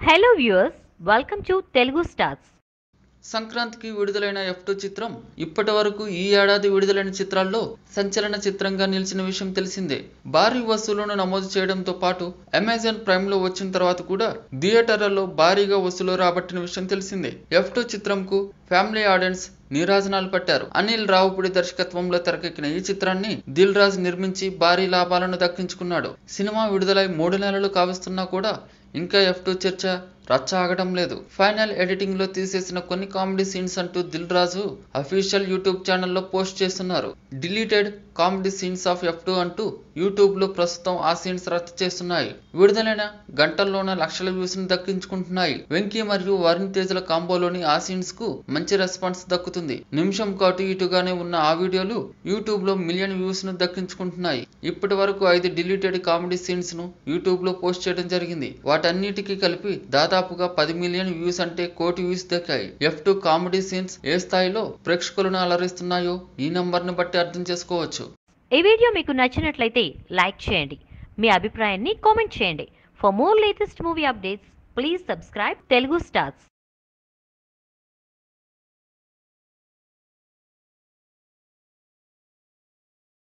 Hello viewers welcome to Telugu stars సంక్రాంతికి విడుదలైన F two చిత్రం ఇప్పటి వరకు ఈ ఏడాది విడుదలైన చిత్రాల్లో సంచలన చిత్రంగా నిలిచిన విషయం తెలిసిందే. భారీ వసూళ్ళను నమోదు చేయడంతో పాటు అమెజాన్ ప్రైమ్లో వచ్చిన తర్వాత కూడా థియేటర్లలో భారీగా వసూలు రాబట్టిన విషయం తెలిసిందే. ఎఫ్ టూ చిత్రంకు ఫ్యామిలీ ఆడియన్స్ నీరాజనాలు పట్టారు. అనిల్ రావుపుడి దర్శకత్వంలో తెరకెక్కిన ఈ చిత్రాన్ని దిల్ రాజ్ నిర్మించి భారీ లాభాలను దక్కించుకున్నాడు. సినిమా విడుదలై మూడు నెలలు కావస్తున్నా కూడా ఇంకా ఎఫ్ టూ చర్చ రచ్చ ఆగడం లేదు. ఫైనల్ ఎడిటింగ్లో తీసేసిన కొన్ని కామెడీ సీన్స్ అంటూ దిల్ రాజు అఫీషియల్ యూట్యూబ్ ఛానల్లో పోస్ట్ చేస్తున్నారు. Deleted comedy scenes of F two అంటూ యూట్యూబ్లో ప్రస్తుతం ఆ సీన్స్ రచ్చ చేస్తున్నాయి. విడుదలైన గంటల్లోనే లక్షల వ్యూస్ని దక్కించుకుంటున్నాయి. వెంకీ మరియు వరుణ్ తేజల కాంబోలోని ఆ సీన్స్కు మంచి రెస్పాన్స్ దక్కుతుంది. నిమిషం కాటు ఇటుగానే ఉన్న ఆ వీడియోలు యూట్యూబ్లో మిలియన్ వ్యూస్ను దక్కించుకుంటున్నాయి. ఇప్పటి వరకు ఐదు డిలీటెడ్ కామెడీ సీన్స్ను యూట్యూబ్లో పోస్ట్ చేయడం జరిగింది. వాటన్నిటికీ కలిపి దాదాపుగా పది మిలియన్ వ్యూస్ అంటే కోటి వ్యూస్ దక్కాయి. ఎఫ్ టూ కామెడీ సీన్స్ ఏ స్థాయిలో ప్రేక్షకులను అలరిస్తున్నాయో ఈ నంబర్ను బట్టి అర్థం చేసుకోవచ్చు. ఈ వీడియో మీకు నచ్చినట్లయితే లైక్ చేయండి. మీ అభిప్రాయాన్ని కామెంట్ చేయండి. For more latest movie updates please subscribe Telugu stars.